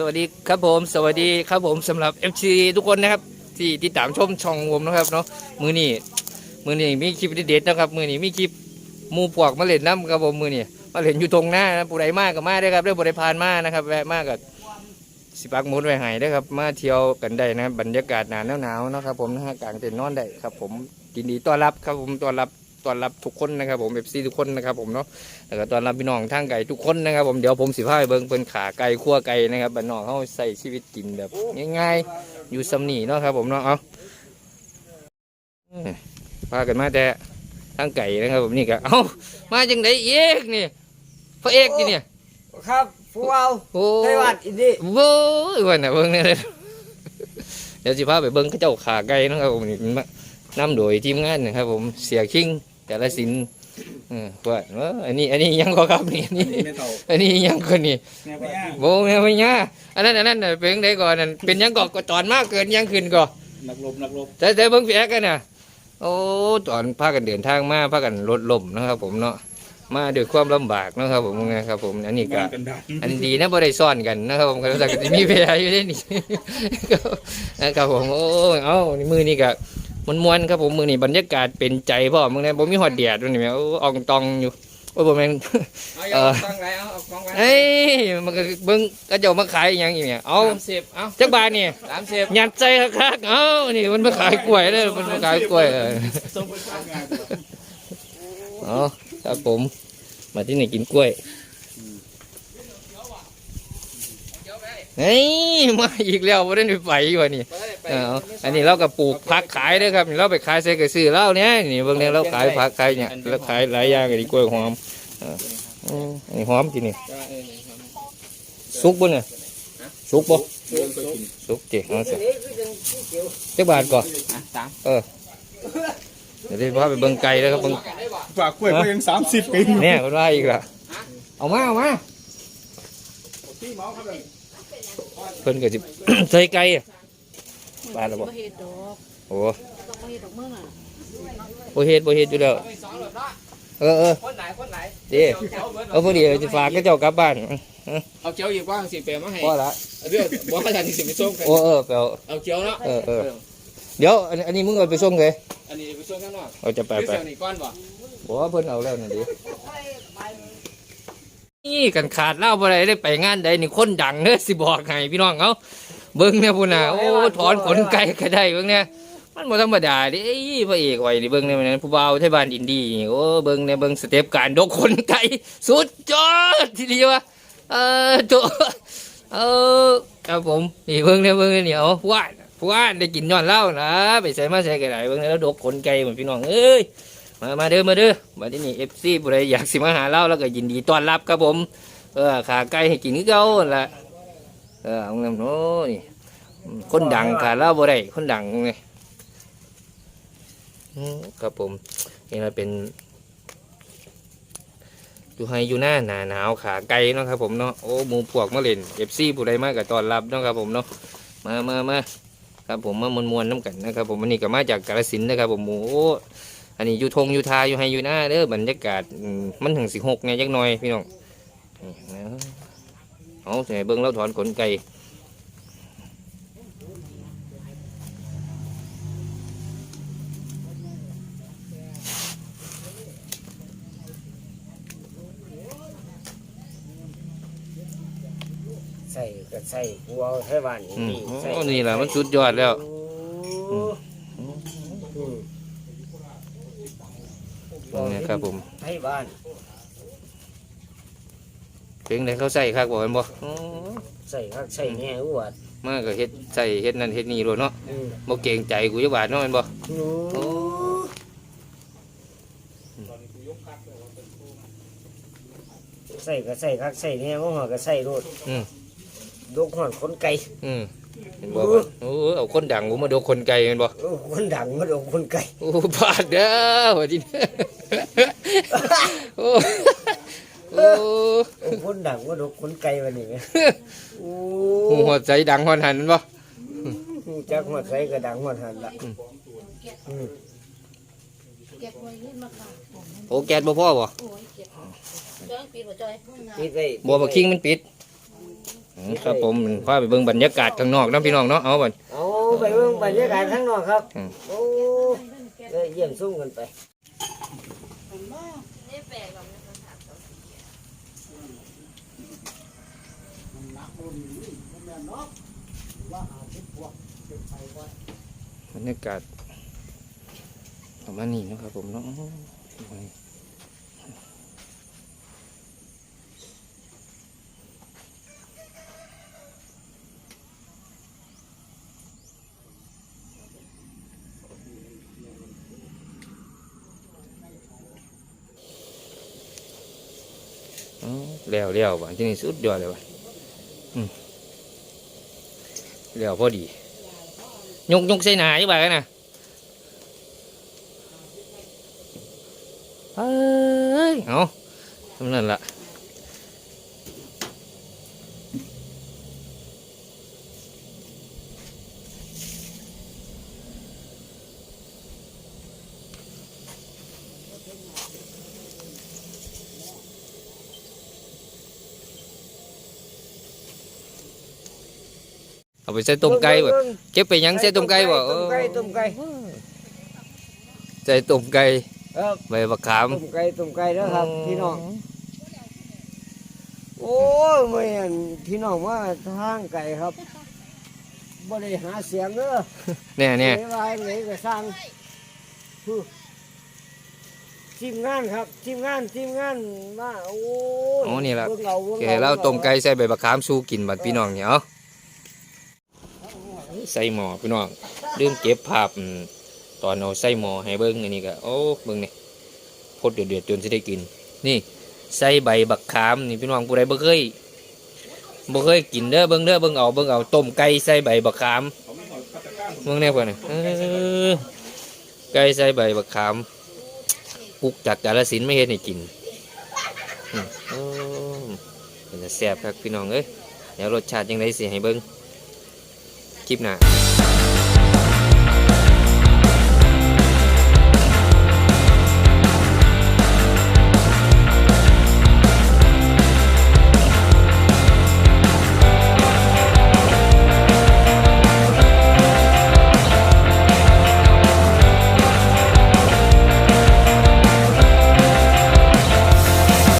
สวัสดีครับผม สวัสดีครับผมสำหรับ FC ทุกคนนะครับ ที่ที่ตามชมช่องผมนะครับเนาะมือนี้มือนี้มีคลิปเด็ดๆนะครับ มือนี้มีคลิปมูปวกมาเล่นน้ำครับผมมือนี้มาเล่นอยู่ตรงหน้านะผู้ใดมากก็มาได้ครับได้ผู้ใดผ่านมานะครับแวะมากกับสิปักมุดไว้ให้ได้ครับ มาเที่ยวกันได้นะบรรยากาศหนาวหนาวนะครับผมนะฮะกลางเต็นท์นอนได้ครับ ผมยินดีต้อนรับครับผมต้อนรับ ต้อนรับทุกคนนะครับผม FC ทุกคนนะครับผมเนาะแล้วก็ตอนรับพี่น้องทางไก่ทุกคนนะครับผมเดี๋ยวผมสิพาไปเบิ่งเพิ่นขาไก่คั่วไก่นะครับบ้านนอกเขาใส่ชีวิตกินแบบง่ายๆ อยู่สำนีเนาะครับผมเนาะเอาอืมพากันมาแต่ทางไก่นะครับผมนี่ก็เอ้ามาจังไดเอกนี่พระเอกนี่เนี่ยครับผู้เอาโอ้ไต้หวันอินดี้โว้ยวันน่ะเบิ่งเนี่ยเลยเดี๋ยวสิพาไปเบิ่งเขาเจ้าขาไก่เนาะครับผมนี่มานำโดยทีมงานนะครับผมเสียคิง แต่ละสินเออว่าเอออันนี้ อันนี้ยังก็ครับนี่อันนี่ไม่เท่าอันนี้ยังคนนี่แม่พญาโบแม่พญาอันนั้นอันนั้นน่ะเป็นได้ก่อนนั่นเป็นยังก่อนก็ตอนมากเกินยังขึ้นก่อน นักรบนักรบแต่แต่เบิ่งแฝกกันน่ะโอ้ตอนพากันเดินทางมาพากันลดลมนะครับ ผมเนาะมาด้วยความลำบากนะครับ ผมนะครับ ผมอันนี้ก็บ้านกันดันอันดีนะบ่ได้ซ่อนกันนะครับ ผมก็รู้สึกมีแผลอยู่ได้นี่นะครับผมโอ้ยเอ้านี่มือนี่ก็ มันมวนๆครับผมมือนี่บรรยากาศเป็นใจพ่อมึงเนี่ยผมมีหอดเดียดด้วยนี่แม่โอ้อองตองอยู่โอ้ยบ่แม่นเอาเอากล้องไว้เอาเอากล้องไว้เอ้ยมันก็เบิ่งก็เจ้ามาขายอหยังอีกเนี่ยเอาสามสิบเอาจักบาทนี่สามสิบยัดใจคักๆเอ้านี่มันมาขายกล้วยเด้อมันมาขายกล้วยเออส่งไปทำงานอ๋อครับผมมาที่นี่กินกล้วยเฮ้ยมาอีกแล้วบ่ได้ไปอยู่อันนี่ เอออันนี้เราก็ปลูกผักขายเด้วยครับนี่เราไปขายใส่กระสือเราเนี่ยนี่เบางเนี่ยเราขายผักขายเนี่ยเราขายหลายอย่างอันนี้กล้วยหอมเอออืมอันนี้หอมจีนี่สุกบ่เนี่ยสุกบ่สุกเจ๋งเอาสิเจ้าบาทก่อนสามเดี๋ยวได้พาไปเบิ่งไก่แล้วครับเบิ่งฝากกล้วยก็ยังสามสิบปีเนี่ยคนว่าอีกละเอามาเอามาเพิ่นก็สิใส่ไก่ อะบาทละบ่บ่เฮ็ดดอกโอ้ต้องบ่เฮ็ดดอกมึงอะบ่เฮ็ดบ่เฮ็ดอยู่แล้วเออเออคนไหนคนไหนเด้เอาพอดีจะฝากก็เจ้ากลับบ้านเอาเกี๊ยวอีกว่างสิเปรมาให้พอละเรื่องบอกขนาดที่สิไปส่งกันโอ้เออไปเอาเอาเกี๊ยวเนาะเออเออเดี๋ยวอันอันนี้มึงเอาไปส่งเลยอันนี้ไปส่งข้างนอกเอาจะไปไปไปเสี่ยวนี่ก้อนบ่บอกว่าเพิ่นเอาแล้วนี่ดินี่กันขาดเหล่าบ่ได้ได้ไปงานใดนี่คนดังเด้อสิบอกให้พี่น้องเขา เบิ่งเนี่ยพุ่นน่ะโอ้ถอนขนไก่ก็ได้เบิ่งเนี่ยมันบ่ธรรมดาเดิพระเอกไว้นี่เบิ่งเนี่ยมันผู้บ่าวไทยบ้านอินดี้นี่โอ้เบิ่งเนี่ยเบิ่งสเต็ปการดกขนไก่สุดยอดทีเดียวอะเออตัวเออครับผมนี่เบิ่งเนี่ยเบิ่งเนี่ยเหนียวพวานพวานได้กินย้อนเหล้านะไปใส่มาใส่ก็ได้เบิ่งเนี่ยแล้วดกขนไก่เหมือนพี่น้องเอ้ยมามาเด้อมาเด้อมาที่นี่เอฟซีบุรีอยากสิมาหาเราแล้วก็ยินดีต้อนรับครับผม เออขาไก่ให้กินคือเก่าหั่นละเออเอาเงินโอ้ยคนดังขาเล่าบ่ได้คนดังไงครับผมนี่มันเป็นอยู่ให้อยู่หน้าหนาหนาวขาไก่เนาะครับผมเนาะโอ้หมูพวกมาเล่นเอฟซีผู้ใดมากก็ต้อนรับเนาะครับผมเนาะมามามาครับผมมามวนมวนน้ำกันนะครับผมวันนี้ก็มาจากกาฬสินนะครับผมหมูอันนี้อยู่ทงอยู่ทาอยู่ให้อยู่หน้าเด้อบรรยากาศมันถึงสิหกไงจักหน่อยพี่น้องนี่นะ เอาใส่เบิ้งแล้วถอนขนไก่ใส่ก็ใส่ผู้เอาไต้หวันอินอืมดี้ใส่โอ้นี่แหละมันสุดยอดแล้ว โอ้อืมนี่ครับผมไต้หวัน เพียงใดเขาใส่คักบอกกันบ่อ๋อใส่คักใส่แง่อวดมากก็เฮ็ดใส่เฮ็ดนั่นเฮ็ดนี่โลดเนาะอืมบ่เกรงใจกูจักบาทเนาะแม่นบ่โอ้ใส่ก็ใส่คักใส่แง่ว่าหัวก็ใส่รถอืมดกหัวคนไก่อืมเห็นบ่ว่าโอ้เอาคนดังกูมาดูคนไกลแม่นบ่โอ้คนดังมาดกคนไก่ โอ้บาดเด้อว่าจิ โอ้โอ้โอ้ คนดังมาดกคนไก่วันนี้ไหมโอ้หูหัวใจดังฮอนหันแม่นบ่จักหัวใส่ก็ดังหัวหันละอืมเก็บไว้นี่มาค่ะโอ้แก๊สบ่พอบ่โอ้ยเก็บจอยปิดบ่จอยนี่ได้บ่บักคิงมันปิดอืมครับผมพาไปเบิ่งบรรยากาศข้างนอกเนาะพี่น้องเนาะเอาบัดเอาไปเบิ่งบรรยากาศข้างนอกครับอืมโอ้เอ้ยเยี่ยมซุ่มกันไป บรรยากาศประมานี้เนะครับผมเนาะอ๋อแล้วแล้วบ้านที่นี่สุดยอดเลยว่ะอืม เดี๋ยวพอดี ยกยกใส่หนาใช่ป่ะกันนะเอ้ยเอาทำนั่นละ เอาไปใส่ต้มไก่บ่เบิ่งเก็บไปหยังใส่ต้มไก่บ่เอต้มอไก่ต้มไก่ใส่ต้มไก่ครับใบบักขามต้มไก่ต้มไก่แล้วครับพี่น้องโอ้ยไม่เห็นพี่น้องว่าทางไก่ครับบ่ได้หาเสียงเด้อเนี่ยเนี่ยไหนว่าไหนก็สร้างผู้ทีมงานครับทีมงานทีมงานมาโอ้ยอ๋อนี่ล่ะบิ่งเอาบิ่งแกอเล่าต้มไก่ใส่ใบบักขามสู้กินบัดพี่น้องเนี่ยเอา ใส่หม้อพี่น้องลืมเก็บภาพตอนเอาใส่หม้อให้เบิ้งอันนี้ก็โอ้เบิ้งนี่พดเดือดๆจนสิได้กิน นี่ใส่ใบบักขามนี่พี่น้องผู้ใดบ่เคยบ่เคยกินเด้อเบิ้งเด้อเบิ้งเอาเบิ้งเอาต้มไก่ใส่ใบบักขามเบิ้งแน่เพิ่นน่ไก่ใส่ใบบักขามปลูกจากกาฬสินไม่เฮ็ดให้กินอืมโอ้เป็นแต่แซ่บครับพี่น้องเอ้ยเดี๋ยวรสชาติยังไงสิให้เบิ้ง คลิปหน้า